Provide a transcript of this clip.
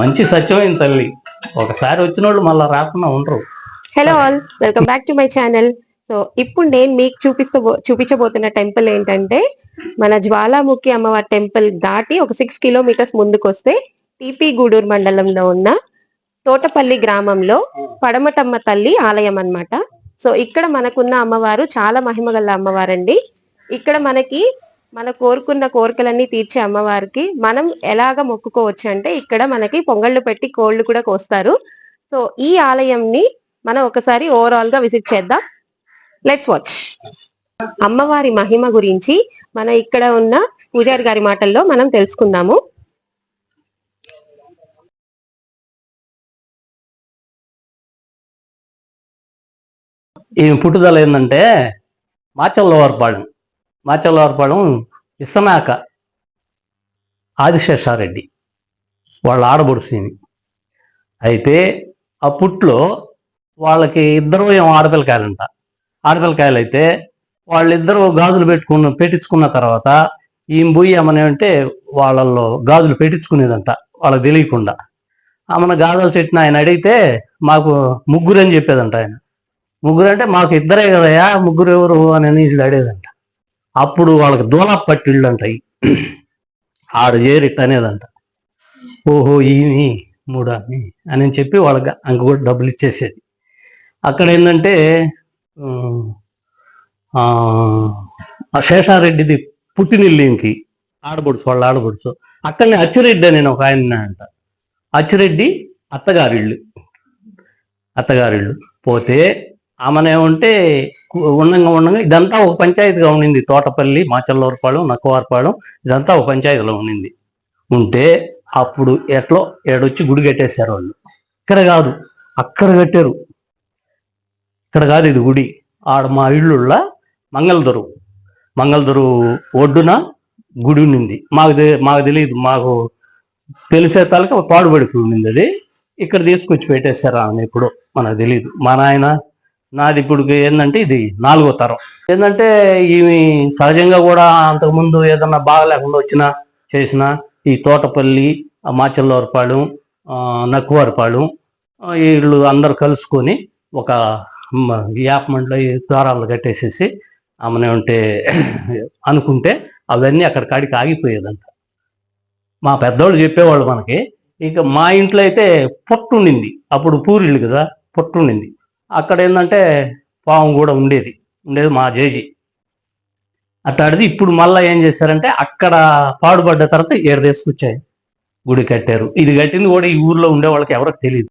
మంచి సత్యమైన తల్లి. ఒకసారి వచ్చిన వాళ్ళు మళ్ళీ రాకుండా ఉండరు. Hello all welcome back to my channel so ఇప్పుడు నేను మీకు చూపిస్తా చూపించబోతున్న టెంపుల్ ఏంటంటే మన జ్వాలాముఖి అమ్మవారి టెంపుల్ దాటి ఒక సిక్స్ కిలోమీటర్స్ ముందుకు వస్తే టీపీ గూడూరు మండలంలో ఉన్న తోటపల్లి గ్రామంలో పడమటమ్మ తల్లి ఆలయం అన్నమాట. సో ఇక్కడ మనకున్న అమ్మవారు చాలా మహిమగల అమ్మవారండి. ఇక్కడ మనకి మన కోరుకున్న కోరికలన్నీ తీర్చే అమ్మవారికి మనం ఎలాగ మొక్కుకోవచ్చు అంటే ఇక్కడ మనకి పొంగళ్ళు పెట్టి కోళ్ళు కూడా కోస్తారు. సో ఈ ఆలయంని మనం ఒకసారి ఓవరాల్గా విజిట్ చేద్దాం. లెట్స్ వాచ్ అమ్మవారి మహిమ గురించి మన ఇక్కడ ఉన్న పూజారి గారి మాటల్లో మనం తెలుసుకుందాము. ఈ పుట్టుదల ఏంటంటే మాచల్లవారిపాళెం మాచల్లవారిపాళెం ఇసనాక ఆదిశేషారెడ్డి వాళ్ళ ఆడబడుసుని అయితే అప్పట్లో వాళ్ళకి ఇద్దరు ఏం ఆడపిల్లకాయలంట. ఆడపిల్లకాయలు అయితే వాళ్ళిద్దరూ గాజులు పెట్టుకున్న పెట్టించుకున్న తర్వాత ఈమె పోయి ఏమని అంటే వాళ్ళల్లో గాజులు పెట్టించుకునేదంట వాళ్ళకి తెలియకుండా. ఆమెను గాజులు చెట్టిన ఆయన అడిగితే మాకు ముగ్గురు అని చెప్పేదంట ఆయన. ముగ్గురు అంటే మాకు ఇద్దరే కదయా ముగ్గురు ఎవరు అని వీళ్ళు అడేదంట అప్పుడు వాళ్ళకి దూలా పట్టిళ్ళు అంటాయి ఆడు చేరిట్ అనేదంట ఓహో ఈమె మూడా అని అని చెప్పి వాళ్ళకి అంక కూడా డబ్బులు ఇచ్చేసేది. అక్కడ ఏంటంటే ఆ, శేషారెడ్డిది పుట్టినిల్లు ఇంకి ఆడబడుచు వాళ్ళ ఆడబడుచు అక్కడనే అచ్చిరెడ్డి అని ఒక ఆయన అంట. అచ్చిరెడ్డి అత్తగారిళ్ళు. అత్తగారిళ్ళు పోతే ఆమెనే ఉంటే ఉండంగా ఉండంగా ఇదంతా ఒక పంచాయతీగా ఉండింది. తోటపల్లి మాచల్లూరుపాలెం నక్కవారిపాళెం ఇదంతా ఒక పంచాయతీలో ఉండింది. ఉంటే అప్పుడు ఎట్లో ఏడొచ్చి గుడి కట్టేశారు వాళ్ళు. ఇక్కడ కాదు అక్కడ కట్టారు. ఇక్కడ కాదు ఇది గుడి. ఆడ మా ఇళ్ళుళ్ళ మంగళదొరు మంగళదొరు ఒడ్డున గుడి ఉండింది. మాకు మాకు తెలియదు మాకు తెలిసే తాలక పాడుబడికి ఉండింది అది. ఇక్కడ తీసుకొచ్చి పెట్టేశారు ఆమె ఎప్పుడో. మనకు తెలియదు మా నాయన నాది ఇప్పుడు ఏంటంటే ఇది నాలుగో తరం. ఏంటంటే ఈమె సహజంగా కూడా అంతకుముందు ఏదన్నా బాగలేకుండా వచ్చినా చేసినా ఈ తోటపల్లి ఆ మాచల్లవారిపాళెం వీళ్ళు అందరు కలుసుకొని ఒక మ- ద్వారాలు కట్టేసేసి ఆమెనే ఉంటే అనుకుంటే అవన్నీ అక్కడ కాడికి ఆగిపోయేదంట. మా పెద్దోళ్ళు చెప్పేవాళ్ళు మనకి ఇక మా ఇంట్లో అయితే పొట్టు ఉండింది. అప్పుడు పూరిళ్ళు కదా పొట్టు ఉండింది. అక్కడ ఏంటంటే పాము కూడా ఉండేది. ఉండేది మా జేజీ. అట్లాంటిది ఇప్పుడు మళ్ళీ ఏం చేశారంటే అక్కడ పాడుపడ్డ తర్వాత ఏడు తీసుకొచ్చాయి. గుడి కట్టారు. ఇది కట్టింది కూడా ఈ ఊర్లో ఉండే వాళ్ళకి ఎవరికి తెలియదు